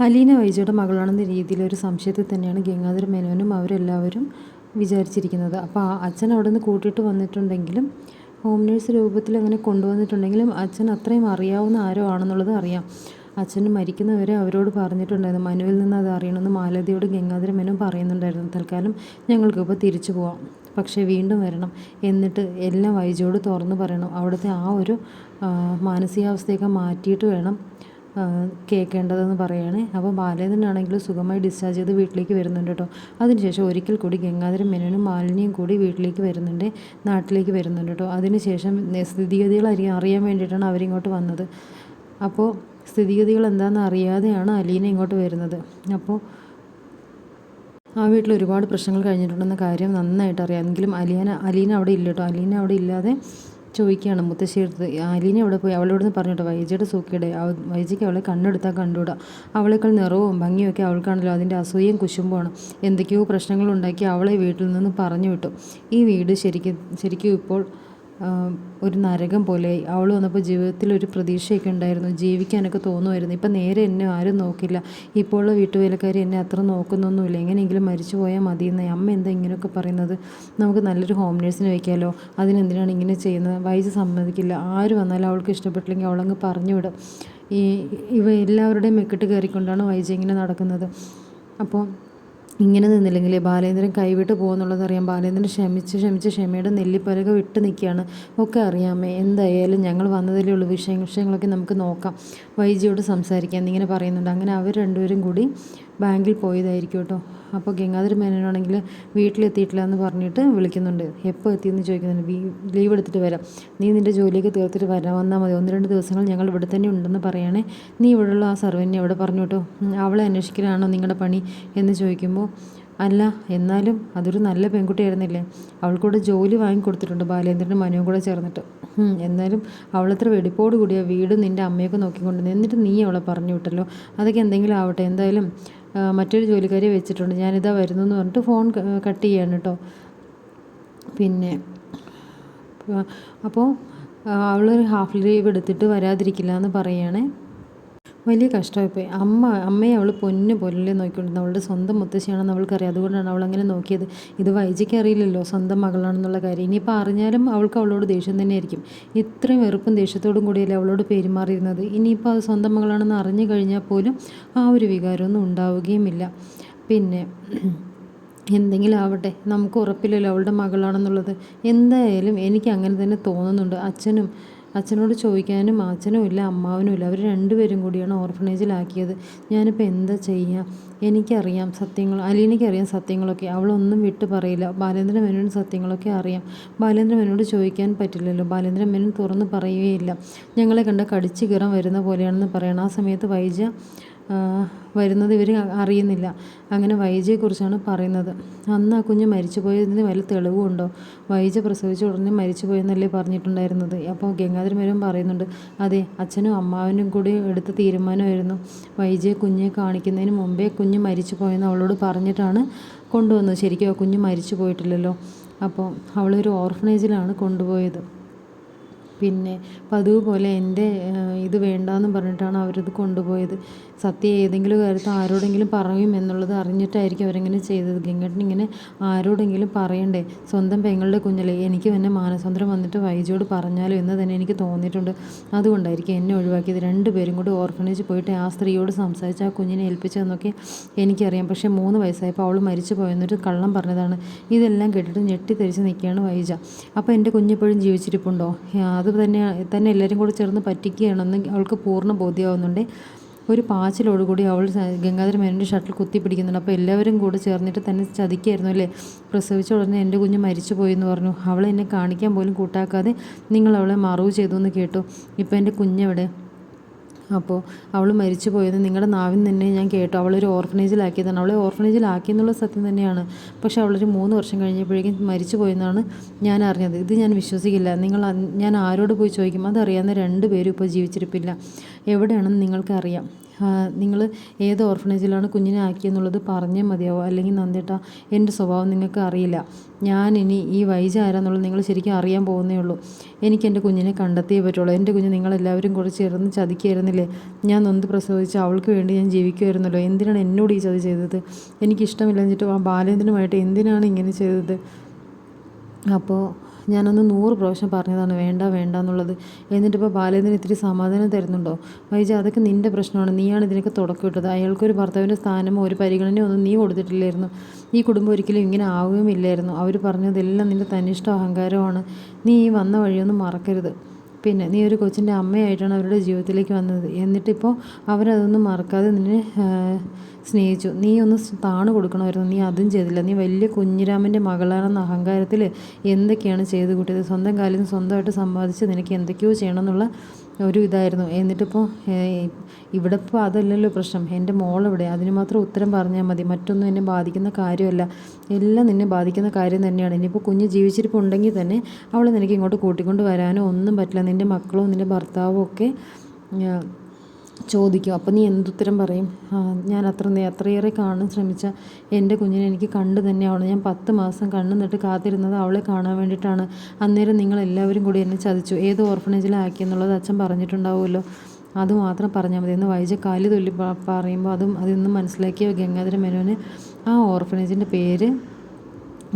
അലീന വൈജയുടെ മകളാണെന്ന രീതിയിൽ ഒരു സംശയത്തിൽ തന്നെയാണ് ഗംഗാധര മേനോനും അവരെല്ലാവരും വിചാരിച്ചിരിക്കുന്നത്. അപ്പോൾ ആ അച്ഛൻ അവിടെ നിന്ന് കൂട്ടിയിട്ട് വന്നിട്ടുണ്ടെങ്കിലും ഹോം നേഴ്സ് രൂപത്തിൽ അങ്ങനെ കൊണ്ടുവന്നിട്ടുണ്ടെങ്കിലും അച്ഛൻ അത്രയും അറിയാവുന്ന ആരോ ആണെന്നുള്ളത് അറിയാം. അച്ഛൻ മരിക്കുന്നവരെ അവരോട് പറഞ്ഞിട്ടുണ്ടായിരുന്നു. മനുവിൽ നിന്ന് അത് അറിയണമെന്ന് മാലതിയോട് ഗംഗാധര മേനോൻ പറയുന്നുണ്ടായിരുന്നു. തൽക്കാലം ഞങ്ങൾക്കിപ്പോൾ തിരിച്ചു പോവാം. പക്ഷേ വീണ്ടും വരണം. എന്നിട്ട് എല്ലാം വൈജയോട് തുറന്നു പറയണം. അവിടുത്തെ ആ ഒരു മാനസികാവസ്ഥയൊക്കെ മാറ്റിയിട്ട് വേണം കേൾക്കേണ്ടതെന്ന് പറയുകയാണ് അപ്പോൾ ബാലേന്ദ്രനാണെങ്കിൽ സുഖമായി ഡിസ്ചാർജ് ചെയ്ത് വീട്ടിലേക്ക് വരുന്നുണ്ട് കേട്ടോ. അതിനുശേഷം ഒരിക്കൽ കൂടി ഗംഗാധരൻ മേനോനും മാലിന്യം കൂടി വീട്ടിലേക്ക് വരുന്നുണ്ട് നാട്ടിലേക്ക് വരുന്നുണ്ട് കേട്ടോ. അതിനുശേഷം സ്ഥിതിഗതികൾ അറിയാൻ അറിയാൻ വേണ്ടിയിട്ടാണ് അവരിങ്ങോട്ട് വന്നത്. അപ്പോൾ സ്ഥിതിഗതികൾ എന്താണെന്ന് അറിയാതെയാണ് അലീന ഇങ്ങോട്ട് വരുന്നത്. അപ്പോൾ ആ വീട്ടിൽ ഒരുപാട് പ്രശ്നങ്ങൾ കഴിഞ്ഞിട്ടുണ്ടെന്ന കാര്യം നന്നായിട്ട് അറിയാം. എങ്കിലും അലീന അലീന അവിടെ ഇല്ല കേട്ടോ. അലീന അവിടെ ഇല്ലാതെ ചോദിക്കുകയാണ് മുത്തശ്ശിയെടുത്ത് അലീന അവിടെ പോയി? അവളോട് പറഞ്ഞിട്ട് വൈജയുടെ സൂക്കിയുടെ വൈജയ്ക്ക് അവളെ കണ്ണെടുത്താൽ കണ്ടുകൂടാ അവളേക്കാൾ നിറവും ഭംഗിയൊക്കെ അവൾക്കാണല്ലോ അതിന്റെ അസൂയയും കുശുമ്പുമാണ്. എന്തൊക്കെയോ പ്രശ്നങ്ങളുണ്ടാക്കി അവളെ വീട്ടിൽ നിന്ന് പറഞ്ഞു വിട്ടു ഈ വീട് ശരിക്കും ശരിക്കും ഇപ്പോൾ ഒരു നരകം പോലെ. അവൾ വന്നപ്പോൾ ജീവിതത്തിൽ ഒരു പ്രതീക്ഷയൊക്കെ ഉണ്ടായിരുന്നു. ജീവിക്കാനൊക്കെ തോന്നുമായിരുന്നു ഇപ്പം നേരെ എന്നെ ആരും നോക്കില്ല. ഇപ്പോഴുള്ള വീട്ടുവേലക്കാരി എന്നെ അത്ര നോക്കുന്നൊന്നുമില്ല. എങ്ങനെയെങ്കിലും മരിച്ചു പോയാൽ മതിയെന്ന്. അമ്മ എന്താ ഇങ്ങനെയൊക്കെ പറയുന്നത്? നമുക്ക് നല്ലൊരു ഹോം നേഴ്സിനെ വയ്ക്കാമല്ലോ അതിനെന്തിനാണ് ഇങ്ങനെ ചെയ്യുന്നത്? വൈസ് സമ്മതിക്കില്ല. ആര് വന്നാലും അവൾക്ക് ഇഷ്ടപ്പെട്ടില്ലെങ്കിൽ അവളങ്ങ് പറഞ്ഞു വിടും. ഈ ഇവ എല്ലാവരുടെയും മെക്കിട്ട് കയറിക്കൊണ്ടാണ് വൈജ ഇങ്ങനെ നടക്കുന്നത്. അപ്പോൾ ഇങ്ങനെ നിന്നില്ലെങ്കിൽ ബാലേന്ദ്രൻ കൈവിട്ട് പോകുന്നുള്ളത് അറിയാം ബാലേന്ദ്രൻ ക്ഷമിച്ച് ക്ഷമിച്ച് ക്ഷമയുടെ നെല്ലിപ്പലക വിട്ട് നിൽക്കുകയാണ്. ഒക്കെ അറിയാമേ എന്തായാലും ഞങ്ങൾ വന്നതിലേ ഉള്ളൂ. വിഷയ വിഷയങ്ങളൊക്കെ നമുക്ക് നോക്കാം. വൈജിയോട് സംസാരിക്കാം. എന്നിങ്ങനെ പറയുന്നുണ്ട്. അങ്ങനെ അവർ രണ്ടുപേരും കൂടി ബാങ്കിൽ പോയതായിരിക്കും കേട്ടോ. അപ്പോൾ ഗംഗാധര മേനോനാണെങ്കിൽ വീട്ടിലെത്തിയിട്ടില്ല എന്ന് പറഞ്ഞിട്ട് വിളിക്കുന്നുണ്ട്. എപ്പോൾ എത്തിയെന്ന് ചോദിക്കുന്നുണ്ട്. ലീവ് എടുത്തിട്ട് വരാം. നീ നിന്റെ ജോലിയൊക്കെ തീർത്തിട്ട് വരാൻ വന്നാൽ മതി. ഒന്ന് രണ്ട് ദിവസങ്ങൾ ഞങ്ങൾ ഇവിടെ തന്നെ ഉണ്ടെന്ന് പറയണേ. നീ ഇവിടെയുള്ള ആ സർവനെ അവിടെ പറഞ്ഞു കേട്ടോ. അവളെ അന്വേഷിക്കലാണോ നിങ്ങളുടെ പണി എന്ന് ചോദിക്കുമ്പോൾ അല്ല എന്നാലും അതൊരു നല്ല പെൺകുട്ടിയായിരുന്നില്ലേ. അവൾക്കൂടെ ജോലി വാങ്ങിക്കൊടുത്തിട്ടുണ്ട് ബാലേന്ദ്രനും മനുവും കൂടെ ചേർന്നിട്ട്. എന്നാലും അവളത്ര വെടിപ്പോട് കൂടിയ വീടും നിന്റെ അമ്മയൊക്കെ നോക്കിക്കൊണ്ട് എന്നിട്ട് നീ അവളെ പറഞ്ഞു വിട്ടല്ലോ. അതൊക്കെ എന്തെങ്കിലും ആവട്ടെ. എന്തായാലും മറ്റൊരു ജോലിക്കാരിയെ വെച്ചിട്ടുണ്ട്. ഞാനിതാ വരുന്നു എന്ന് പറഞ്ഞിട്ട് ഫോൺ കട്ട് ചെയ്യാണ് കേട്ടോ പിന്നെ അപ്പോൾ അവളൊരു ഹാഫ് ലീവ് എടുത്തിട്ട് വരാതിരിക്കില്ല എന്ന് പറയുകയാണേ വലിയ കഷ്ടമായിപ്പോയി അമ്മ അമ്മയെ അവൾ പൊന്നു പൊല്ലേ നോക്കിക്കൊണ്ടിരുന്നത് അവളുടെ സ്വന്തം മുത്തശ്ശിയാണെന്ന് അവൾക്കറിയാം അതുകൊണ്ടാണ് അവൾ അങ്ങനെ നോക്കിയത്. ഇത് വൈജിക്ക് അറിയില്ലല്ലോ സ്വന്തം മകളാണെന്നുള്ള കാര്യം. ഇനിയിപ്പോൾ അറിഞ്ഞാലും അവൾക്ക് അവളോട് ദേഷ്യം തന്നെയായിരിക്കും. ഇത്രയും വെറുപ്പും ദേഷ്യത്തോടും കൂടിയല്ലേ അവളോട് പെരുമാറിയിരുന്നത്. ഇനിയിപ്പോൾ അത് സ്വന്തം മകളാണെന്ന് അറിഞ്ഞു കഴിഞ്ഞാൽ പോലും ആ ഒരു വികാരമൊന്നും ഉണ്ടാവുകയുമില്ല. പിന്നെ എന്തെങ്കിലും ആവട്ടെ നമുക്ക് ഉറപ്പില്ലല്ലോ അവളുടെ മകളാണെന്നുള്ളത്. എന്തായാലും എനിക്ക് അങ്ങനെ തന്നെ തോന്നുന്നുണ്ട്. അച്ഛനും അച്ഛനോട് ചോദിക്കാനും അച്ഛനും ഇല്ല അമ്മാവനും ഇല്ല. അവർ രണ്ടുപേരും കൂടിയാണ് ഓർഫണേജിലാക്കിയത്. ഞാനിപ്പോൾ എന്താ ചെയ്യുക എനിക്കറിയാം സത്യങ്ങൾ അലീനയ്ക്കറിയാം സത്യങ്ങളൊക്കെ. അവളൊന്നും വിട്ടു പറയില്ല. ബാലേന്ദ്ര മേനോന് സത്യങ്ങളൊക്കെ അറിയാം. ബാലേന്ദ്ര മേനോട് ചോദിക്കാൻ പറ്റില്ലല്ലോ. ബാലേന്ദ്ര മേനോൻ തുറന്ന് പറയുകയില്ല. ഞങ്ങളെ കണ്ട കടിച്ചു കയറാൻ വരുന്ന പോലെയാണെന്ന് പറയണം. ആ സമയത്ത് വൈജ വരുന്നത് ഇവർ അറിയുന്നില്ല. അങ്ങനെ വൈജയെക്കുറിച്ചാണ് പറയുന്നത്. അന്ന് ആ കുഞ്ഞ് മരിച്ചു പോയതിന് വല്ല തെളിവുണ്ടോ വൈജ പ്രസവിച്ച ഉടനെ മരിച്ചു പോയെന്നല്ലേ പറഞ്ഞിട്ടുണ്ടായിരുന്നത് അപ്പോൾ ഗംഗാധരമേരും പറയുന്നുണ്ട് അതെ അച്ഛനും അമ്മാവനും കൂടി എടുത്ത തീരുമാനമായിരുന്നു. വൈജയെ കുഞ്ഞെ കാണിക്കുന്നതിന് മുമ്പേ കുഞ്ഞ് മരിച്ചു പോയെന്ന് അവളോട് പറഞ്ഞിട്ടാണ് കൊണ്ടുവന്നത്. ശരിക്കും ആ കുഞ്ഞ് മരിച്ചു പോയിട്ടില്ലല്ലോ അപ്പോൾ അവളൊരു ഓർഫനേജിലാണ് കൊണ്ടുപോയത്. പിന്നെ പതിവ് പോലെ എന്റെ ഇത് വേണ്ടാന്ന് പറഞ്ഞിട്ടാണ് അവരിത് കൊണ്ടുപോയത്. സത്യം ഏതെങ്കിലും കാര്യത്തിൽ ആരോടെങ്കിലും പറയും എന്നുള്ളത് അറിഞ്ഞിട്ടായിരിക്കും അവരങ്ങനെ ചെയ്തത്. ഗംഗേട്ടൻ ഇങ്ങനെ ആരോടെങ്കിലും പറയണ്ടേ? സ്വന്തം പെങ്ങളുടെ കുഞ്ഞിലെ എനിക്ക് തന്നെ മാനസാന്തരം വന്നിട്ട് വൈജയോട് പറഞ്ഞാലോ എന്ന് തന്നെ എനിക്ക് തോന്നിയിട്ടുണ്ട്. അതുകൊണ്ടായിരിക്കും എന്നെ ഒഴിവാക്കിയത്. രണ്ടുപേരും കൂടി ഓർഫനേജ് പോയിട്ട് ആ സ്ത്രീയോട് സംസാരിച്ച് ആ കുഞ്ഞിനെ ഏൽപ്പിച്ചതെന്നൊക്കെ എനിക്കറിയാം. പക്ഷേ മൂന്ന് വയസ്സായപ്പോൾ അവൾ മരിച്ചു പോയെന്നൊരു കള്ളം പറഞ്ഞതാണ്. ഇതെല്ലാം കേട്ടിട്ട് ഞെട്ടിത്തെരിച്ച് നിൽക്കുകയാണ് വൈജ. അപ്പോൾ എന്റെ കുഞ്ഞിപ്പോഴും ജീവിച്ചിരിപ്പുണ്ടോ? അത് തന്നെ തന്നെ എല്ലാവരും കൂടി ചേർന്ന് പറ്റിക്കുകയാണെന്ന് അവൾക്ക് പൂർണ ബോധ്യമാവുന്നുണ്ട്. ഒരു പാച്ചിലോടുകൂടി അവൾ ഗംഗാധര മേനോന്റെ ഷട്ടിൽ കുത്തി പിടിക്കുന്നുണ്ട്. അപ്പോൾ എല്ലാവരും കൂടെ ചേർന്നിട്ട് തന്നെ ചതിക്കായിരുന്നു അല്ലേ? പ്രസവിച്ച ഉടനെ എന്റെ കുഞ്ഞ് മരിച്ചു പോയി എന്ന് പറഞ്ഞു. അവളെ എന്നെ കാണിക്കാൻ പോലും കൂട്ടാക്കാതെ നിങ്ങൾ അവളെ മറവ് ചെയ്തു എന്ന് കേട്ടു. ഇപ്പോൾ എന്റെ കുഞ്ഞെവിടെ? അപ്പോൾ അവൾ മരിച്ചു പോയത് നിങ്ങളുടെ നാവിൽ തന്നെ ഞാൻ കേട്ടു. അവളൊരു ഓർഫനേജിലാക്കിയതാണ്. അവളെ ഓർഫനേജിലാക്കിയെന്നുള്ള സത്യം തന്നെയാണ്. പക്ഷേ അവളൊരു മൂന്ന് വർഷം കഴിഞ്ഞപ്പോഴേക്കും മരിച്ചു പോയെന്നാണ് ഞാൻ അറിഞ്ഞത്. ഇത് ഞാൻ വിശ്വസിക്കില്ല. നിങ്ങൾ ഞാൻ ആരോട് പോയി ചോദിക്കും? അതറിയാവുന്ന രണ്ട് പേരും ഇപ്പോൾ ജീവിച്ചിരിപ്പില്ല. എവിടെയാണെന്ന് നിങ്ങൾക്കറിയാം. നിങ്ങൾ ഏത് ഓർഫനേജിലാണ് കുഞ്ഞിനെ ആക്കിയെന്നുള്ളത് പറഞ്ഞേ മതിയാവോ. അല്ലെങ്കിൽ നന്ദേട്ടാ എന്റെ സ്വഭാവം നിങ്ങൾക്ക് അറിയില്ല. ഞാൻ ഇനി ഈ വൈജ ആരാന്നുള്ളത് നിങ്ങൾ ശരിക്കും അറിയാൻ പോകുന്നേ ഉള്ളൂ. എനിക്ക് എന്റെ കുഞ്ഞിനെ കണ്ടെത്തിയേ പറ്റുള്ളൂ. എന്റെ കുഞ്ഞ് നിങ്ങളെല്ലാവരും കൂടെ ചേർന്ന് ചതിക്കായിരുന്നില്ലേ ഞാൻ നൊന്ത് പ്രസവിച്ച് അവൾക്ക് വേണ്ടി ഞാൻ ജീവിക്കുമായിരുന്നല്ലോ എന്തിനാണ് എന്നോട് ഈ ചതി ചെയ്തത്? എനിക്കിഷ്ടമില്ലെന്നിട്ട് ആ ബാലേന്ദ്രനുമായിട്ട് എന്തിനാണ് ഇങ്ങനെ ചെയ്തത്? അപ്പോൾ ഞാനൊന്ന് നൂറ് പ്രാവശ്യം പറഞ്ഞതാണ് വേണ്ട വേണ്ട എന്നുള്ളത്. എന്നിട്ടിപ്പോൾ ബാലേന്ദ്രൻ ഇത്തിരി സമാധാനം തരുന്നുണ്ടോ? വൈജ അതൊക്കെ നിന്റെ പ്രശ്നമാണ്. നീയാണ് ഇതിനൊക്കെ തുടക്കം ഇട്ടത് അയാൾക്കൊരു ഭർത്താവിന്റെ സ്ഥാനമോ ഒരു പരിഗണനയോ ഒന്നും നീ കൊടുത്തിട്ടില്ലായിരുന്നു. ഈ കുടുംബം ഒരിക്കലും ഇങ്ങനെ ആവുകയും ഇല്ലായിരുന്നു അവർ പറഞ്ഞതെല്ലാം നിന്റെ തന്നിഷ്ട അഹങ്കാരമാണ്. നീ ഈ വന്ന വഴിയൊന്നും മറക്കരുത്. പിന്നെ നീ ഒരു കൊച്ചിന്റെ അമ്മയായിട്ടാണ് അവരുടെ ജീവിതത്തിലേക്ക് വന്നത്. എന്നിട്ടിപ്പോൾ അവരതൊന്നും മറക്കാതെ നിന്നെ സ്നേഹിച്ചു. നീ ഒന്ന് താണു കൊടുക്കണമായിരുന്നു. നീ അതും ചെയ്തില്ല. നീ വലിയ കുഞ്ഞിരാമന്റെ മകളാണെന്ന അഹങ്കാരത്തിൽ എന്തൊക്കെയാണ് ചെയ്ത് കൂട്ടിയത്? സ്വന്തം കാലിൽ സ്വന്തമായിട്ട് സമ്പാദിച്ച് നിനക്ക് എന്തൊക്കെയോ ചെയ്യണമെന്നുള്ള ഒരു ഇതായിരുന്നു എന്നിട്ടിപ്പോൾ ഇവിടെ ഇപ്പോൾ അതല്ലല്ലോ പ്രശ്നം. എന്റെ മോളെവിടെ? അതിന് മാത്രം ഉത്തരം പറഞ്ഞാൽ മതി. മറ്റൊന്നും എന്നെ ബാധിക്കുന്ന കാര്യമല്ല. എല്ലാം നിന്നെ ബാധിക്കുന്ന കാര്യം തന്നെയാണ്. ഇനിയിപ്പോൾ കുഞ്ഞ് ജീവിച്ചിരിപ്പുണ്ടെങ്കിൽ തന്നെ അവളെ നിനക്ക് ഇങ്ങോട്ട് കൂട്ടിക്കൊണ്ട് വരാനോ ഒന്നും പറ്റില്ല. നിന്റെ മക്കളോ നിന്റെ ഭർത്താവോ ഒക്കെ ചോദിക്കും അപ്പം നീ എന്തുത്തരം പറയും? ഞാൻ അത്ര അത്രയേറെ കാണാൻ ശ്രമിച്ച എന്റെ കുഞ്ഞിനെ എനിക്ക് കണ്ടു തന്നെയാണ് ഞാൻ പത്ത് മാസം കണ്ണു നട്ട് കാത്തിരുന്നത് അവളെ കാണാൻ വേണ്ടിയിട്ടാണ്. അന്നേരം നിങ്ങൾ എല്ലാവരും കൂടി എന്നെ ചതിച്ചു. ഏത് ഓർഫനേജിലാക്കിയെന്നുള്ളത് അച്ഛൻ പറഞ്ഞിട്ടുണ്ടാവുമല്ലോ. അത് മാത്രം പറഞ്ഞാൽ മതി. എന്ന് വൈജ കാലി തൊല്ലി പറയുമ്പോൾ അതും അതിന്ന് മനസ്സിലാക്കിയ ഗംഗാധര മേനോന് ആ ഓർഫനേജിന്റെ പേര്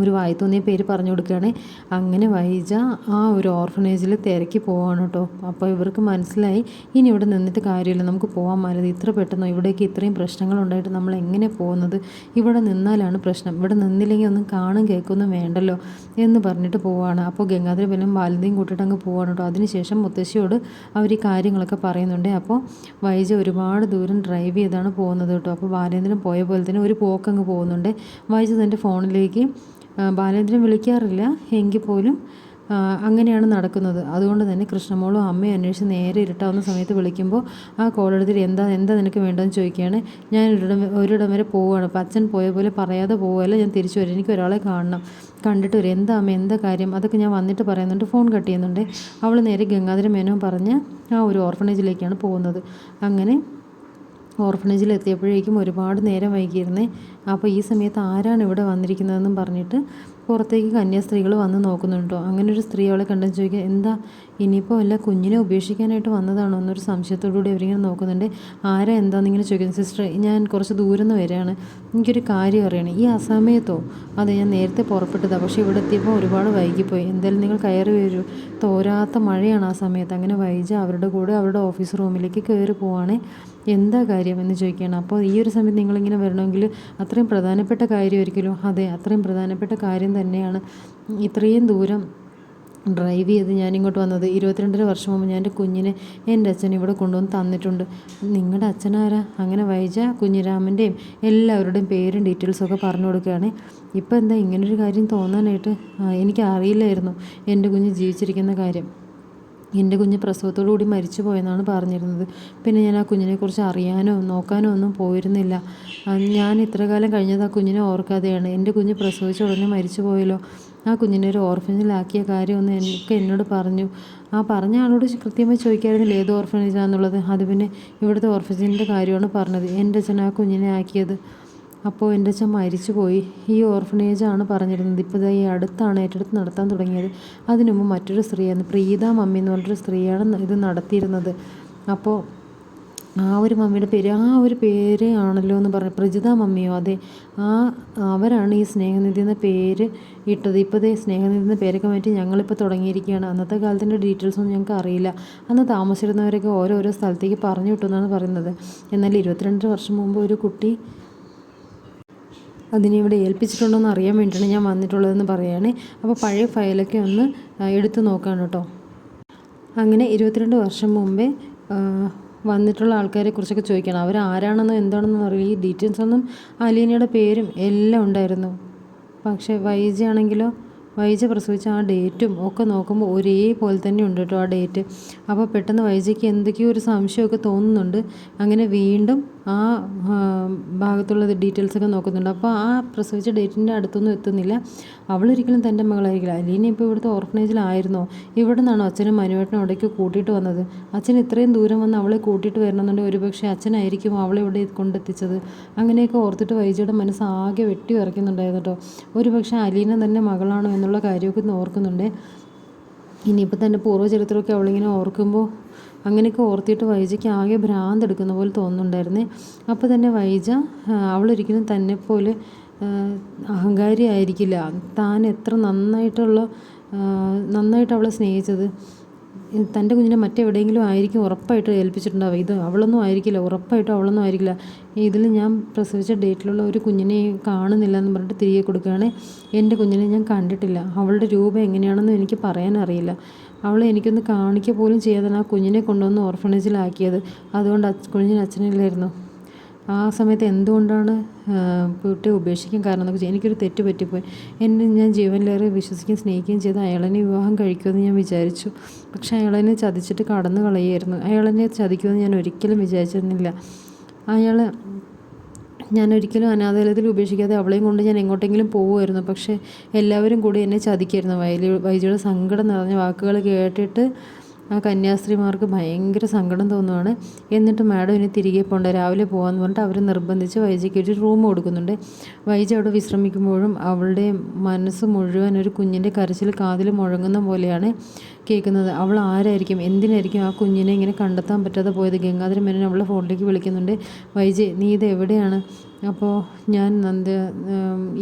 ഒരു വായി തോന്നിയ പേര് പറഞ്ഞു കൊടുക്കുകയാണ്. അങ്ങനെ വൈജ ആ ഒരു ഓർഫനേജിൽ തിരക്കി പോവാണ് കേട്ടോ അപ്പോൾ ഇവർക്ക് മനസ്സിലായി ഇനി ഇവിടെ നിന്നിട്ട് കാര്യമില്ല നമുക്ക് പോകാൻ മാറിയത് ഇത്ര പെട്ടെന്നോ ഇവിടേക്ക് ഇത്രയും പ്രശ്നങ്ങളുണ്ടായിട്ട് നമ്മൾ എങ്ങനെ പോകുന്നത്? ഇവിടെ നിന്നാലാണ് പ്രശ്നം. ഇവിടെ നിന്നില്ലെങ്കിൽ ഒന്നും കാണും കേൾക്കൊന്നും വേണ്ടല്ലോ എന്ന് പറഞ്ഞിട്ട് പോവാണ്. അപ്പോൾ ഗംഗാധര ബലം ബാലന്തിയും കൂട്ടിയിട്ട് അങ്ങ് പോവാണ് കേട്ടോ അതിനുശേഷം മുത്തശ്ശിയോട് അവർ ഈ കാര്യങ്ങളൊക്കെ പറയുന്നുണ്ട്. അപ്പോൾ വൈജ ഒരുപാട് ദൂരം ഡ്രൈവ് ചെയ്താണ് പോകുന്നത് കേട്ടോ അപ്പോൾ ബാലേന്ദ്രൻ പോയ പോലെ തന്നെ ഒരു പോക്കങ്ങ് പോകുന്നുണ്ട്. വൈജ തന്റെ ഫോണിലേക്ക് ബാലേന്ദ്രൻ വിളിക്കാറില്ല. എങ്കിൽ പോലും അങ്ങനെയാണ് നടക്കുന്നത്. അതുകൊണ്ട് തന്നെ കൃഷ്ണമോളും അമ്മയും അന്വേഷിച്ച് നേരെ ഇരുട്ടാവുന്ന സമയത്ത് വിളിക്കുമ്പോൾ ആ കോൾ എടുത്തിട്ട് എന്താ എന്താ നിനക്ക് വേണ്ടതെന്ന് ചോദിക്കുകയാണ്. ഞാൻ ഒരിടം ഒരിടം വരെ പോവുകയാണ്. അപ്പം അച്ഛൻ പോയ പോലെ പറയാതെ പോവുകയല്ല. ഞാൻ തിരിച്ചു വരും. എനിക്ക് ഒരാളെ കാണണം. കണ്ടിട്ട് വരും. എന്താ അമ്മ എന്താ കാര്യം? അതൊക്കെ ഞാൻ വന്നിട്ട് പറയുന്നുണ്ട്. ഫോൺ കട്ട് ചെയ്യുന്നുണ്ട്. അവൾ നേരെ ഗംഗാധര മേനോൻ പറഞ്ഞ് ആ ഒരു ഓർഫണേജിലേക്കാണ് പോകുന്നത്. അങ്ങനെ ഓർഫണേജിൽ എത്തിയപ്പോഴേക്കും ഒരുപാട് നേരം വൈകിയിരുന്നേ. അപ്പോൾ ഈ സമയത്ത് ആരാണ് ഇവിടെ വന്നിരിക്കുന്നതെന്നും പറഞ്ഞിട്ട് പുറത്തേക്ക് കന്യാസ്ത്രീകൾ വന്ന് നോക്കുന്നുണ്ടോ? അങ്ങനെ ഒരു സ്ത്രീ അവളെ കണ്ടെന്ന് ചോദിക്കുക എന്താ ഇനിയിപ്പോൾ വല്ല കുഞ്ഞിനെ ഉപേക്ഷിക്കാനായിട്ട് വന്നതാണോ? എന്നൊരു സംശയത്തോടുകൂടി അവരിങ്ങനെ നോക്കുന്നുണ്ട്. ആരാ? എന്താണെന്നിങ്ങനെ ചോദിക്കുന്നു? സിസ്റ്റർ ഞാൻ കുറച്ച് ദൂരം നിന്ന് വരികയാണ്. എനിക്കൊരു കാര്യം അറിയണം. ഈ അസമയത്തോ? അതെ ഞാൻ നേരത്തെ പുറപ്പെട്ടതാണ് പക്ഷേ ഇവിടെ എത്തിയപ്പോൾ ഒരുപാട് വൈകിപ്പോയി. എന്തായാലും നിങ്ങൾ കയറി വരൂ. തോരാത്ത മഴയാണ് ആ സമയത്ത്. അങ്ങനെ വൈകിച്ച് അവരുടെ കൂടെ അവരുടെ ഓഫീസ് റൂമിലേക്ക് കയറി പോവാണേ. എന്താ കാര്യം എന്ന് ചോദിക്കുകയാണ്. അപ്പോൾ ഈ ഒരു സമയത്ത് നിങ്ങളിങ്ങനെ വരണമെങ്കിൽ അത്രയും പ്രധാനപ്പെട്ട കാര്യമായിരിക്കുമല്ലോ. അതെ അത്രയും പ്രധാനപ്പെട്ട കാര്യം തന്നെയാണ് ഇത്രയും ദൂരം ഡ്രൈവ് ചെയ്ത് ഞാനിങ്ങോട്ട് വന്നത്. ഇരുപത്തിരണ്ടര വർഷം മുമ്പ് ഞാൻ എന്റെ കുഞ്ഞിനെ എന്റെ അച്ഛൻ ഇവിടെ കൊണ്ടുവന്ന് തന്നിട്ടുണ്ട്. നിങ്ങളുടെ അച്ഛനാരാ? അങ്ങനെ വൈജ കുഞ്ഞിരാമന്റെയും എല്ലാവരുടെയും പേരും ഡീറ്റെയിൽസൊക്കെ പറഞ്ഞു കൊടുക്കുകയാണ്. ഇപ്പോൾ എന്താ ഇങ്ങനൊരു കാര്യം തോന്നാനായിട്ട് എനിക്ക് അറിയില്ലായിരുന്നു എന്റെ കുഞ്ഞ് ജീവിച്ചിരിക്കുന്ന കാര്യം. എന്റെ കുഞ്ഞ് പ്രസവത്തോടു കൂടി മരിച്ചു പോയെന്നാണ് പറഞ്ഞിരുന്നത്. പിന്നെ ഞാൻ ആ കുഞ്ഞിനെക്കുറിച്ച് അറിയാനോ നോക്കാനോ ഒന്നും പോയിരുന്നില്ല. ഞാൻ ഇത്ര കാലം കഴിഞ്ഞത് ആ കുഞ്ഞിനെ ഓർക്കാതെയാണ്. എന്റെ കുഞ്ഞ് പ്രസവിച്ച ഉടനെ മരിച്ചു പോയല്ലോ. ആ കുഞ്ഞിനെ ഒരു ഓർഫനേജിലാക്കിയ കാര്യമൊന്ന് എനിക്ക് എന്നോട് പറഞ്ഞു. ആ പറഞ്ഞ ആളോട് കൃത്യമായി ചോദിക്കായിരുന്നില്ല ഏത് ഓർഫനേജാണെന്നുള്ളത് അത് പിന്നെ ഇവിടുത്തെ ഓർഫനേജിന്റെ കാര്യമാണ് പറഞ്ഞത്. എന്റെ അച്ഛൻ ആ കുഞ്ഞിനെ ആക്കിയത്. അപ്പോൾ എന്റെ അച്ഛൻ മരിച്ചു പോയി ഈ ഓർഫനേജാണ് പറഞ്ഞിരുന്നത്. ഇപ്പോൾ ഈ അടുത്താണ് ഏറ്റെടുത്ത് നടത്താൻ തുടങ്ങിയത്. അതിനു മുമ്പ് മറ്റൊരു സ്ത്രീയാണ് പ്രീത മമ്മി എന്ന് പറഞ്ഞൊരു സ്ത്രീയാണ് ഇത് നടത്തിയിരുന്നത്. അപ്പോൾ ആ ഒരു മമ്മിയുടെ പേര് ആ ഒരു പേര് ആണല്ലോ എന്ന് പറഞ്ഞു പ്രജിത മമ്മിയോ അതെ ആ അവരാണ് ഈ സ്നേഹനിധി എന്ന പേര് ഇട്ടത്. ഇപ്പോൾ ദേ സ്നേഹനിധി എന്ന പേരൊക്കെ മാറ്റി ഞങ്ങളിപ്പോൾ തുടങ്ങിയിരിക്കുകയാണ്. അന്നത്തെ കാലത്തിന്റെ ഡീറ്റെയിൽസ് ഒന്നും ഞങ്ങൾക്ക് അറിയില്ല. അന്ന് താമസിച്ചിരുന്നവരൊക്കെ ഓരോരോ സ്ഥലത്തേക്ക് പറഞ്ഞു വിട്ടു എന്നാണ് പറയുന്നത്. എന്നാൽ ഇരുപത്തിരണ്ട് വർഷം മുമ്പ് ഒരു കുട്ടി അതിനെ ഇവിടെ ഏൽപ്പിച്ചിട്ടുണ്ടോ എന്ന് അറിയാൻ വേണ്ടിയിട്ടാണ് ഞാൻ വന്നിട്ടുള്ളതെന്ന് പറയുകയാണ് അപ്പോൾ പഴയ ഫയലൊക്കെ ഒന്ന് എടുത്തു നോക്കാം കേട്ടോ. അങ്ങനെ ഇരുപത്തിരണ്ട് വർഷം മുമ്പേ വന്നിട്ടുള്ള ആൾക്കാരെ കുറിച്ചൊക്കെ ചോദിക്കണം. അവർ ആരാണെന്നോ എന്താണെന്നോ അറിയില്ല. ഈ ഡീറ്റെയിൽസ് ഒന്നും അലീനയുടെ പേരും എല്ലാം ഉണ്ടായിരുന്നു. പക്ഷേ വൈജ ആണെങ്കിലോ വൈജ പ്രസവിച്ച ആ ഡേറ്റും ഒക്കെ നോക്കുമ്പോൾ ഒരേപോലെ തന്നെ ഉണ്ട് കേട്ടോ ആ ഡേറ്റ്. അപ്പോൾ പെട്ടെന്ന് വൈജയ്ക്ക് എന്തൊക്കെയോ ഒരു സംശയമൊക്കെ തോന്നുന്നുണ്ട്. അങ്ങനെ വീണ്ടും ആ ഭാഗത്തുള്ള ഡീറ്റെയിൽസൊക്കെ നോക്കുന്നുണ്ട്. അപ്പോൾ ആ പ്രസവിച്ച ഡേറ്റിന്റെ അടുത്തൊന്നും എത്തുന്നില്ല. അവളൊരിക്കലും തന്റെ മകളായിരിക്കില്ല. അലീന ഇപ്പോൾ ഇവിടുത്തെ ഓർഫനേജിലായിരുന്നോ ഇവിടെ നിന്നാണോ അച്ഛനും മനുവേട്ടനും അവിടേക്ക് കൂട്ടിയിട്ട് വന്നത്? അച്ഛൻ ഇത്രയും ദൂരം വന്ന് അവളെ കൂട്ടിയിട്ട് വരണമെന്നുണ്ടെങ്കിൽ ഒരുപക്ഷെ അച്ഛനായിരിക്കും അവളെ ഇവിടെ കൊണ്ടെത്തിച്ചത്? അങ്ങനെയൊക്കെ ഓർത്തിട്ട് വൈജിയുടെ മനസ്സ് ആകെ വെട്ടി വിറയ്ക്കുന്നുണ്ടായിരുന്നു കേട്ടോ. ഒരുപക്ഷെ അലീന തന്നെ മകളാണോ എന്നുള്ള കാര്യമൊക്കെ ഓർക്കുന്നുണ്ട്. ഇനിയിപ്പോൾ തന്നെ പൂർവചരിത്രമൊക്കെ അവളിങ്ങനെ ഓർക്കുമ്പോൾ അങ്ങനെയൊക്കെ ഓർത്തിട്ട് വൈജയ്ക്ക് ആകെ ഭ്രാന്തെടുക്കുന്ന പോലെ തോന്നുന്നുണ്ടായിരുന്നേ. അപ്പോൾ തന്നെ വൈജ അവളൊരിക്കലും തന്നെപ്പോലെ അഹങ്കാരി ആയിരിക്കില്ല. താൻ എത്ര നന്നായിട്ടുള്ള നന്നായിട്ട് അവളെ സ്നേഹിച്ചത്. തന്റെ കുഞ്ഞിനെ മറ്റെവിടെയെങ്കിലും ആയിരിക്കും ഉറപ്പായിട്ട് ഏൽപ്പിച്ചിട്ടുണ്ടാവുക. ഇത് അവളൊന്നും ആയിരിക്കില്ല ഉറപ്പായിട്ടും അവളൊന്നും ആയിരിക്കില്ല. ഇതിൽ ഞാൻ പ്രസവിച്ച ഡേറ്റിലുള്ള ഒരു കുഞ്ഞിനെ കാണുന്നില്ല എന്ന് പറഞ്ഞിട്ട് തിരികെ കൊടുക്കുകയാണെങ്കിൽ എന്റെ കുഞ്ഞിനെ ഞാൻ കണ്ടിട്ടില്ല. അവളുടെ രൂപം എങ്ങനെയാണെന്ന് എനിക്ക് പറയാൻ അവളെ എനിക്കൊന്ന് കാണിക്കുക പോലും ചെയ്യാതെ ആ കുഞ്ഞിനെ കൊണ്ടുവന്ന് ഓർഫണേജിലാക്കിയത്. അതുകൊണ്ട് കുഞ്ഞിന് അച്ഛനില്ലായിരുന്നു. ആ സമയത്ത് എന്തുകൊണ്ടാണ് കുട്ടിയെ ഉപേക്ഷിക്കാൻ കാരണം എന്നൊക്കെ എനിക്കൊരു തെറ്റ് പറ്റിപ്പോയി. എന്നെ ഞാൻ ജീവനിലേറെ വിശ്വസിക്കുകയും സ്നേഹിക്കുകയും ചെയ്ത് അയാളെന്നെ വിവാഹം കഴിക്കുമെന്ന് ഞാൻ വിചാരിച്ചു. പക്ഷേ അയാളെന്നെ ചതിച്ചിട്ട് കടന്നു കളയായിരുന്നു അയാളെന്നെ ചതിക്കുമെന്ന് ഞാൻ ഒരിക്കലും വിചാരിച്ചിരുന്നില്ല. അയാൾ ഞാൻ ഒരിക്കലും അനാഥാലയത്തിൽ ഉപേക്ഷിക്കാതെ അവളെയും കൊണ്ട് ഞാൻ എങ്ങോട്ടെങ്കിലും പോകുമായിരുന്നു പക്ഷേ എല്ലാവരും കൂടി എന്നെ ചതിക്കായിരുന്നു. വൈലി വൈജയുടെ സങ്കടം നിറഞ്ഞ വാക്കുകൾ കേട്ടിട്ട് ആ കന്യാസ്ത്രീമാർക്ക് ഭയങ്കര സങ്കടം തോന്നുവാണ്. എന്നിട്ട് മാഡം ഇനി തിരികെ പോകണ്ട രാവിലെ പോകാമെന്ന് പറഞ്ഞിട്ട് അവർ നിർബന്ധിച്ച് വൈജയ്ക്ക് ഒരു റൂം കൊടുക്കുന്നുണ്ട്. വൈജ അവിടെ വിശ്രമിക്കുമ്പോഴും അവളുടെ മനസ്സ് മുഴുവൻ ഒരു കുഞ്ഞിന്റെ കരച്ചിൽ കാതിൽ മുഴങ്ങുന്ന പോലെയാണ് കേൾക്കുന്നത്. അവൾ ആരായിരിക്കും? എന്തിനായിരിക്കും ആ കുഞ്ഞിനെ ഇങ്ങനെ കണ്ടെത്താൻ പറ്റാതെ പോയത്? ഗംഗാധര മേനൻ അവളെ ഫോണിലേക്ക് വിളിക്കുന്നുണ്ട്. വൈജയ് നീ ഇത് എവിടെയാണ്? അപ്പോൾ ഞാൻ നന്ദ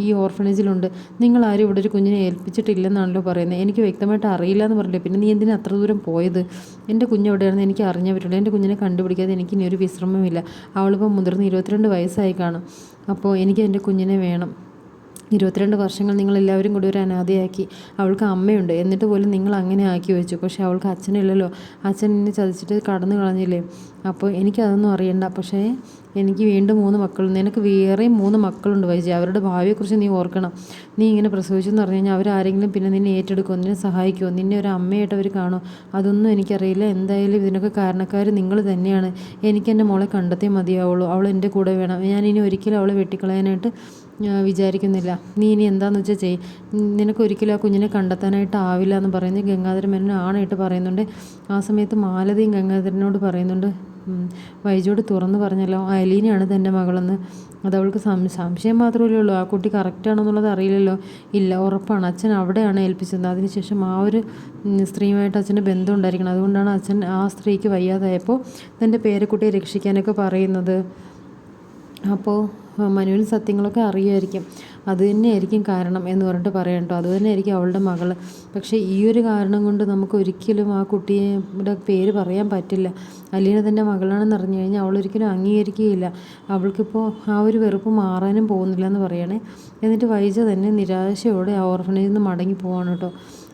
ഈ ഓർഫനേജിലുണ്ട്. നിങ്ങൾ ആരും ഇവിടെ ഒരു കുഞ്ഞിനെ ഏൽപ്പിച്ചിട്ടില്ലെന്നാണല്ലോ പറയുന്നത്. എനിക്ക് വ്യക്തമായിട്ട് അറിയില്ല എന്ന് പറഞ്ഞില്ലേ? പിന്നെ നീ എന്തിനാ അത്ര ദൂരം പോയത്? എന്റെ കുഞ്ഞ് എവിടെയാണെന്ന് എനിക്ക് അറിഞ്ഞേ പറ്റുള്ളൂ എന്റെ കുഞ്ഞിനെ കണ്ടുപിടിക്കാതെ എനിക്ക് ഇനി ഒരു വിശ്രമമില്ല അവളിപ്പോൾ മുതിർന്ന് ഇരുപത്തിരണ്ട് വയസ്സായി കാണും. അപ്പോൾ എനിക്ക് എന്റെ കുഞ്ഞിനെ വേണം. ഇരുപത്തിരണ്ട് വർഷങ്ങൾ നിങ്ങൾ എല്ലാവരും കൂടി ഒരു അനാഥയാക്കി അവൾക്ക് അമ്മയുണ്ട്. എന്നിട്ട് പോലും നിങ്ങൾ അങ്ങനെ ആക്കി വെച്ചു. പക്ഷേ അവൾക്ക് അച്ഛനില്ലല്ലോ. അച്ഛൻ എന്നെ ചതിച്ചിട്ട് കടന്നു കളഞ്ഞില്ലേ? അപ്പോൾ എനിക്കതൊന്നും അറിയണ്ട. പക്ഷേ എനിക്ക് വീണ്ടും മൂന്ന് മക്കളുണ്ട്. നിനക്ക് വേറെയും മൂന്ന് മക്കളുണ്ട് വൈജി. അവരുടെ ഭാവിയെക്കുറിച്ച് നീ ഓർക്കണം. നീ ഇങ്ങനെ പ്രസവിച്ചെന്ന് പറഞ്ഞു കഴിഞ്ഞാൽ അവരാരെങ്കിലും പിന്നെ നിന്നെ ഏറ്റെടുക്കുമോ നിന്നെ സഹായിക്കുമോ നിന്നെ ഒരു അമ്മയായിട്ട് അവർ കാണുമോ അതൊന്നും എനിക്കറിയില്ല. എന്തായാലും ഇതിനൊക്കെ കാരണക്കാർ നിങ്ങൾ തന്നെയാണ്. എനിക്ക് എന്റെ മോളെ കണ്ടെത്തേ മതിയാവുള്ളൂ. അവൾ എന്റെ കൂടെ വേണം. ഞാൻ ഇനി ഒരിക്കലും അവളെ വെട്ടിക്കളയാനായിട്ട് വിചാരിക്കുന്നില്ല. നീ ഇനി എന്താണെന്ന് വെച്ചാൽ ചെയ്. നിനക്കൊരിക്കലും ആ കുഞ്ഞിനെ കണ്ടെത്താനായിട്ട് ആവില്ല എന്ന് പറയുന്നത് ഗംഗാധരൻ മേനോൻ ആണായിട്ട് പറയുന്നുണ്ട്. ആ സമയത്ത് മാലതിയും ഗംഗാധരനോട് പറയുന്നുണ്ട്. വൈജോട് തുറന്ന് പറഞ്ഞല്ലോ അലീനയാണ് തന്റെ മകളെന്ന്. അത് അവൾക്ക് സംശയം മാത്രമല്ലേ ഉള്ളൂ. ആ കുട്ടി കറക്റ്റാണെന്നുള്ളത് അറിയില്ലല്ലോ. ഇല്ല ഉറപ്പാണ്. അച്ഛൻ അവിടെയാണ് ഏൽപ്പിച്ചത്. അതിനുശേഷം ആ ഒരു സ്ത്രീയുമായിട്ട് അച്ഛന്റെ ബന്ധം ഉണ്ടായിരിക്കണം. അതുകൊണ്ടാണ് അച്ഛൻ ആ സ്ത്രീക്ക് വയ്യാതായപ്പോൾ തന്റെ പേരക്കുട്ടിയെ രക്ഷിക്കാനൊക്കെ പറയുന്നത്. അപ്പോൾ മനുവിന് സത്യങ്ങളൊക്കെ അറിയുമായിരിക്കും അത് തന്നെയായിരിക്കും കാരണം എന്ന് പറഞ്ഞിട്ട് പറയാം കേട്ടോ. അത് തന്നെയായിരിക്കും അവളുടെ മകൾ. പക്ഷേ ഈ ഒരു കാരണം കൊണ്ട് നമുക്ക് ഒരിക്കലും ആ കുട്ടിയുടെ പേര് പറയാൻ പറ്റില്ല. അലീന തന്റെ മകളാണെന്ന് അറിഞ്ഞു കഴിഞ്ഞാൽ അവളൊരിക്കലും അംഗീകരിക്കുകയില്ല. അവൾക്കിപ്പോൾ ആ ഒരു വെറുപ്പ് മാറാനും പോകുന്നില്ല എന്ന് പറയണേ. എന്നിട്ട് വൈജ തന്നെ നിരാശയോടെ ആ ഓർഫനേജിൽ നിന്ന് മടങ്ങി പോവാണ് കേട്ടോ.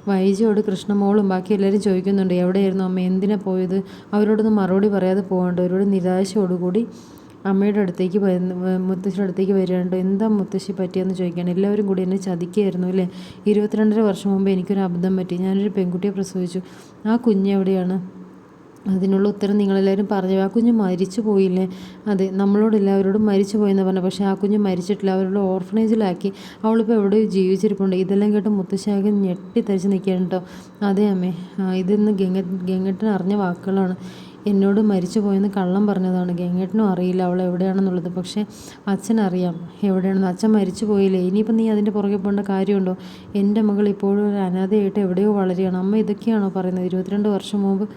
വൈജയോട് കൃഷ്ണമോളും ബാക്കി എല്ലാവരും ചോദിക്കുന്നുണ്ട് എവിടെയായിരുന്നു അമ്മ? എന്തിനാണ് പോയത്? അവരോടൊന്നും മറുപടി പറയാതെ പോകണ്ട അവരോട് നിരാശയോടുകൂടി അമ്മയുടെ അടുത്തേക്ക് മുത്തശ്ശിയുടെ അടുത്തേക്ക് വരികയുണ്ട് എന്താ മുത്തശ്ശി പറ്റിയെന്ന് ചോദിക്കുകയാണ്. എല്ലാവരും കൂടി എന്നെ ചതിക്കുകയായിരുന്നു അല്ലേ? ഇരുപത്തിരണ്ടര വർഷം മുമ്പ് എനിക്കൊരു അബദ്ധം പറ്റി. ഞാനൊരു പെൺകുട്ടിയെ പ്രസവിച്ചു. ആ കുഞ്ഞ് എവിടെയാണ്? അതിനുള്ള ഉത്തരം നിങ്ങളെല്ലാവരും പറഞ്ഞു? ആ കുഞ്ഞ് മരിച്ചു പോയില്ലേ? അതെ നമ്മളോട് എല്ലാവരോടും മരിച്ചു പോയെന്ന് പറഞ്ഞു പക്ഷേ ആ കുഞ്ഞ് മരിച്ചിട്ടില്ല. അവരുടെ ഓർഫനേജിലാക്കി. അവളിപ്പോൾ എവിടെ ജീവിച്ചിരിപ്പുണ്ട്. ഇതെല്ലാം കേട്ട് മുത്തശ്ശാകൻ ഞെട്ടിത്തരിച്ച് നിൽക്കുകയാണ് കേട്ടോ. അതെ അമ്മേ. ഇതെന്ന് ഗംഗ ഗംഗട്ടൻ അറിഞ്ഞ വാക്കുകളാണ്. എന്നോട് മരിച്ചു പോയെന്ന് കള്ളം പറഞ്ഞതാണ്. ഗംഗേട്ടനും അറിയില്ല അവൾ എവിടെയാണെന്നുള്ളത്. പക്ഷേ അച്ഛനറിയാം എവിടെയാണെന്ന്. അച്ഛൻ മരിച്ചു പോയില്ലേ? ഇനിയിപ്പം നീ അതിന്റെ പുറകെ പോകേണ്ട കാര്യമുണ്ടോ? എന്റെ മകൾ ഇപ്പോഴും ഒരു അനാഥയായിട്ട് എവിടെയോ വളരുകയാണ്. അമ്മ ഇതൊക്കെയാണോ പറയുന്നത്? ഇരുപത്തിരണ്ട് വർഷം മുമ്പ്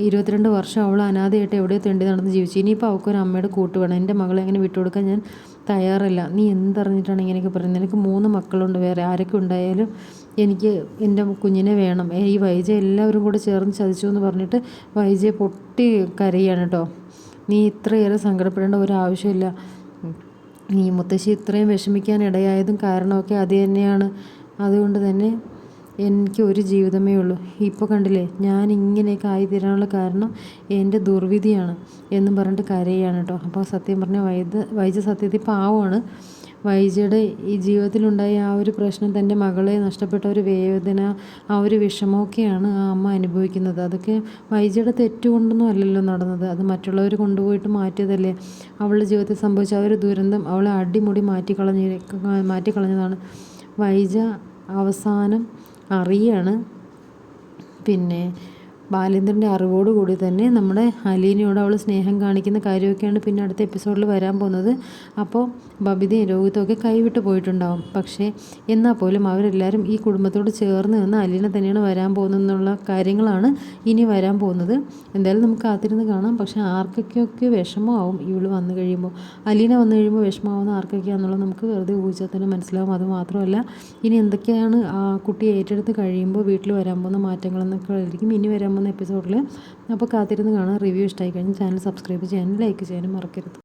ഇരുപത്തിരണ്ട് വർഷം അവൾ അനാഥയായിട്ട് എവിടെയോ തെണ്ടി നടന്ന് ജീവിച്ചു. ഇനിയിപ്പോൾ അവൾക്കൊരു അമ്മയുടെ കൂട്ട് വേണം. എന്റെ മകളെ എങ്ങനെ വിട്ടുകൊടുക്കാൻ ഞാൻ തയ്യാറല്ല. നീ എന്തറിഞ്ഞിട്ടാണ് ഇങ്ങനെയൊക്കെ പറയുന്നത്? എനിക്ക് മൂന്ന് മക്കളുണ്ട് വേറെ ആരൊക്കെ ഉണ്ടായാലും എനിക്ക് എന്റെ കുഞ്ഞിനെ വേണം. ഈ വൈജ എല്ലാവരും കൂടെ ചേർന്ന് ചതിച്ചു എന്ന് പറഞ്ഞിട്ട് വൈജയെ പൊട്ടി കരയാണ് കേട്ടോ നീ ഇത്രയേറെ സങ്കടപ്പെടേണ്ട ഒരു ആവശ്യമില്ല നീ മുത്തശ്ശി ഇത്രയും വിഷമിക്കാൻ ഇടയായതും കാരണമൊക്കെ അത് തന്നെയാണ്. അതുകൊണ്ട് തന്നെ എനിക്ക് ഒരു ജീവിതമേ ഉള്ളൂ. ഇപ്പോൾ കണ്ടില്ലേ ഞാൻ ഇങ്ങനെയൊക്കെ ആയിത്തീരാനുള്ള കാരണം എന്റെ ദുർവിധിയാണ് എന്ന് പറഞ്ഞിട്ട് കരയാണ് കേട്ടോ. അപ്പോൾ സത്യം പറഞ്ഞാൽ വൈദ്യ വൈദ്യ സത്യത്തിൽ പാവമാണ്. വൈജയുടെ ഈ ജീവിതത്തിലുണ്ടായ ആ ഒരു പ്രശ്നം തന്റെ മകളെ നഷ്ടപ്പെട്ട ഒരു വേദന ആ ഒരു വിഷമമൊക്കെയാണ് ആ അമ്മ അനുഭവിക്കുന്നത്. അതൊക്കെ വൈജയുടെ തെറ്റുകൊണ്ടൊന്നും അല്ലല്ലോ നടന്നത്. അത് മറ്റുള്ളവർ കൊണ്ടുപോയിട്ട് മാറ്റിയതല്ലേ? അവളുടെ ജീവിതത്തിൽ സംഭവിച്ച ആ ഒരു ദുരന്തം അവളെ അടിമുടി മാറ്റിക്കളഞ്ഞ മാറ്റിക്കളഞ്ഞതാണ്. വൈജ അവസാനം അറിയാണ്. പിന്നെ ബാലേന്ദ്രന്റെ അറിവോടുകൂടി തന്നെ നമ്മുടെ അലീനയോട് അവൾ സ്നേഹം കാണിക്കുന്ന കാര്യമൊക്കെയാണ് പിന്നെ അടുത്ത എപ്പിസോഡിൽ വരാൻ പോകുന്നത്. അപ്പോൾ ബബിതയും രോഹിതമൊക്കെ കൈവിട്ട് പോയിട്ടുണ്ടാവും. പക്ഷേ എന്നാൽ പോലും അവരെല്ലാവരും ഈ കുടുംബത്തോട് ചേർന്ന് നിന്ന് അലീന തന്നെയാണ് വരാൻ പോകുന്നതെന്നുള്ള കാര്യങ്ങളാണ് ഇനി വരാൻ പോകുന്നത്. എന്തായാലും നമുക്ക് കാത്തിരുന്ന് കാണാം. പക്ഷേ ആർക്കൊക്കെയൊക്കെ വിഷമമാവും ഇവൾ വന്നു കഴിയുമ്പോൾ അലീന വന്നു കഴിയുമ്പോൾ വിഷമമാവുന്ന ആർക്കൊക്കെയാണെന്നുള്ളത് നമുക്ക് വെറുതെ ഊഹിച്ചാൽ തന്നെ മനസ്സിലാവും. അത് മാത്രമല്ല ഇനി എന്തൊക്കെയാണ് ആ കുട്ടി ഏറ്റെടുത്ത് കഴിയുമ്പോൾ വീട്ടിൽ വരാൻ പോകുന്ന മാറ്റങ്ങളെന്നൊക്കെ ആയിരിക്കും ഇനി വരാൻ പോകുന്ന എപ്പിസോഡിൽ അപ്പോൾ കാത്തിരുന്ന് കാണാം റിവ്യൂ ഇഷ്ടമായി കഴിഞ്ഞാൽ ചാനൽ സബ്സ്ക്രൈബ് ചെയ്യാനും ലൈക്ക് ചെയ്യാനും മറക്കരുത്.